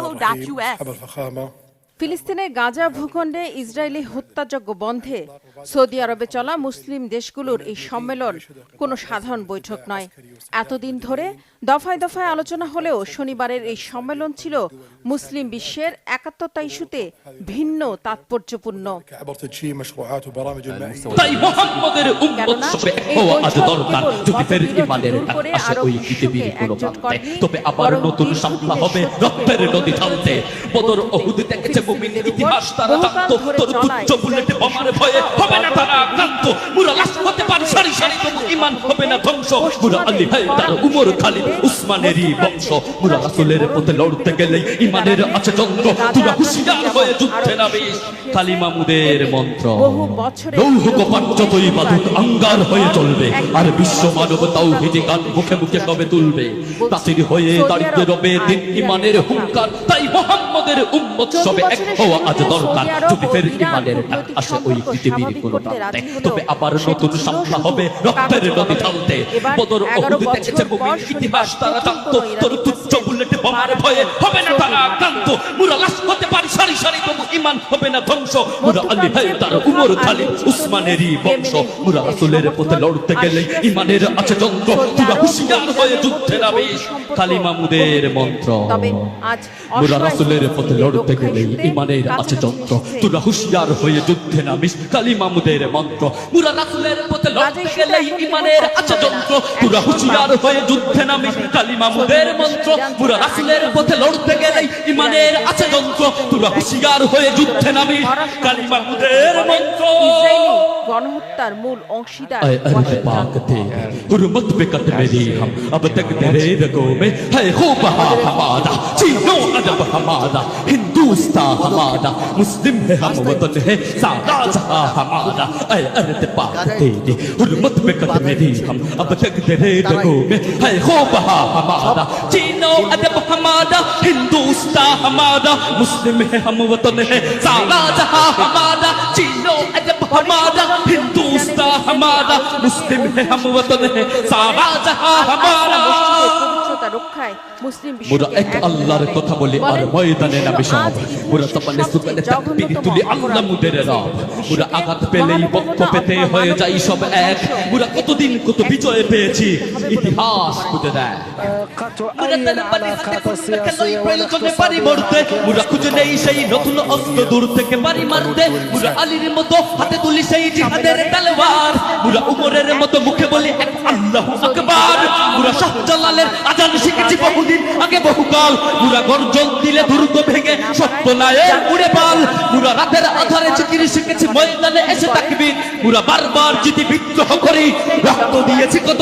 netanyahu.us أبا الفخامة ফিলিস্তিনের গাজা ভূখণ্ডে Israeli হত্যাযজ্ঞ বন্ধে সৌদি আরবে চলা মুসলিম দেশগুলোর এই সম্মেলন কোনো সাধারণ বৈঠক নয়। এতদিন ধরে দফায় দফায় আলোচনা হলেও শনিবারের এই সম্মেলন ছিল মুসলিম বিশ্বের একাত্মতা ইস্যুতে ভিন্ন তাৎপর্যপূর্ণ। তবে আবার নতুন হবে রক্তের নদী বদর অহুদ থেকে মুমিন ইতিহাস তারা জানতো তোর তুচ্ছ বুলেটে বোমার ভয়ে হবে না তারা আক্রান্ত। মুরা লাশ হতে পারে সারি সারি ইমান হবে না ধ্বংস। মুরা আলী ভাই তার উমর খালিদ উসমানেরই বংশ মুরা রাসূলের পথে লড়তে গেলে ইমানের আছে চন্দ্র। তুরা হুঁশিয়ার হয়ে যুদ্ধে নামিস কালী মন্ত্র। লৌহ কপাট যতই বাঁধুক আঙ্গার হয়ে চলবে। আর বিশ্ব মানব তাও হিজে গান মুখে মুখে কবে তুলবে। তাসির হয়ে দাঁড়িয়ে রবে দিন ইমানের হুঙ্কার তাই মোহাম্মদের উম্মত সবে এক হওয়া আজ দরকার। যদি ফের ইমানের ডাক আসে ওই পৃথিবীর কোন প্রান্তে তবে আবার নতুন সামলা হবে রক্তের নদী ঢালতে। বদর অহুদ দেখেছে মুমিন ইতিহাস তারা জানতো তোর তুচ্ছ বুলেটে বোমার ভয়ে হবে না তারা আক্রান্ত মুরা লাশ সারি তবু ইমান হবে না ধ্বংস। মুরা আলী ভাই তার উমর খালিদ উসমানেরই বংশ। মুরা রাসূলের পথে লড়তে গেলে ইমানের আছে যন্ত্র। তুরা হুঁশিয়ার হয়ে যুদ্ধে নামিস কালী মামুদের মন্ত্র। মুরা রাসূলের পথে লড়তে গেলে ইমানের আছে যন্ত্র। তুরা হুঁশিয়ার হয়ে যুদ্ধে নামিস কালী মামুদের মন্ত্র। মুরা রাসূলের পথে লড়তে গেলে ইমানের আছে যন্ত্র। তুরা হুঁশিয়ার হয়ে যুদ্ধে নামিস কালী মামুদের মন্ত্র। মুরা রাসূলের পথে লড়তে গেলে ইমানের আছে যন্ত্র। তুরা হুঁশিয়ার হয়ে যুদ্ধে নামি। কালী মামুদের মন্ত্র। গণহত্যার মূল অংশীদার अरे अरे ওয়াশিংটন। पाक थे हुर्मत पे कट मेरी हम अब तक तेरे रगों में है खूब हमारा चीनो अदब हमारा हिंदुस्तान हमारा मुस्लिम है हम वतन है सारा जहां हमारा अरे अरे पाक तेरी हुर्मत पे कट मेरी हम अब तक तेरे रगों में है खूब हमारा चीनो अदब हमारा हिंदुस्तान हमारा मुस्लिम है हम वतन है सारा जहां हमारा चीनो अदब हमारा हिंदुस्तान हमारा मुस्लिम है हम वतन है। सारा जहाँ हमारा মানবতা রক্ষায় মুসলিম মোরা আল্লাহর কথা বলি আর ময়দানে নামে সব। মোরা তপানে সুপানে তাকবীর তুলি আল্লাহ মুদের রব। মোরা আঘাত পেলেই বক্ষ পেতে হয়ে যাই সব এক। মোরা কতদিন কত বিজয় পেয়েছি ইতিহাস খুঁজে দেয়। মোরা তালে মুখে বলি আজ শিখেছি বহুদিন। আগে বহুকাল বুড়া গর্জন দিলে দুর্গ ভেঙে সত্য নায়ে উড়ে পাল। বুড়া রাতের আধারে চিকিরি শিখেছি, ময়দানে এসে থাকবি বুড়া বারবার যদি বিদ্রোহ করি, রক্ত দিয়েছি কত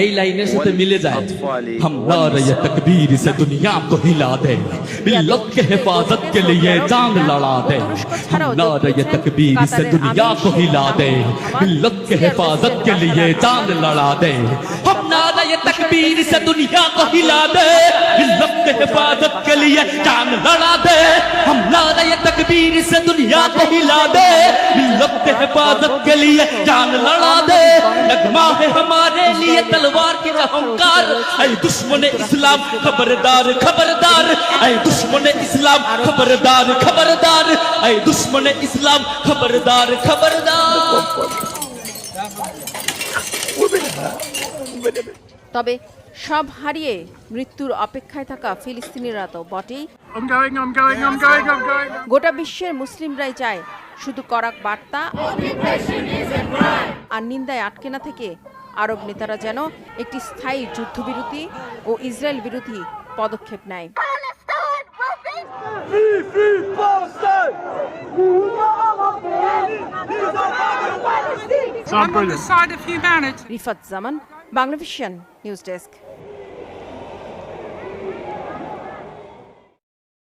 এই লাইনের সাথে মিলে যায় हमला रही तकबीर से दुनिया को हिला दे मिल्लत के हिफाजत के लिए जान लड़ा दे हमला रही तकबीर से दुनिया को हिला दे मिल्लत के हिफाजत के लिए जान लड़ा दे हमला रही तकबीर से दुनिया को हिला दे मिल्लत के हिफाजत के लिए जान लड़ा दे हमला रही तकबीर से दुनिया को हिला दे मिल्लत के हिफाजत के लिए जान लड़ा दे नगमा है हमारे लिए तलवार की अहंकार ऐ दुश्मन इस्लाम खबरदार खबरदार ऐ दुश्मन इस्लाम खबरदार खबरदार ऐ दुश्मन इस्लाम खबरदार खबरदार তবে সব হারিয়ে মৃত্যুর অপেক্ষায় থাকা ফিলিস্তিনিরা তো বটেই I'm going, I'm going, I'm going, I'm going. গোটা বিশ্বের মুসলিমরাই চায় শুধু করাক বার্তা আর নিন্দায় আটকে না থেকে আরব নেতারা যেন একটি স্থায়ী যুদ্ধবিরতি ও ইসরায়েল বিরোধী পদক্ষেপ নেয়. Rifat Zaman Banglavision news desk.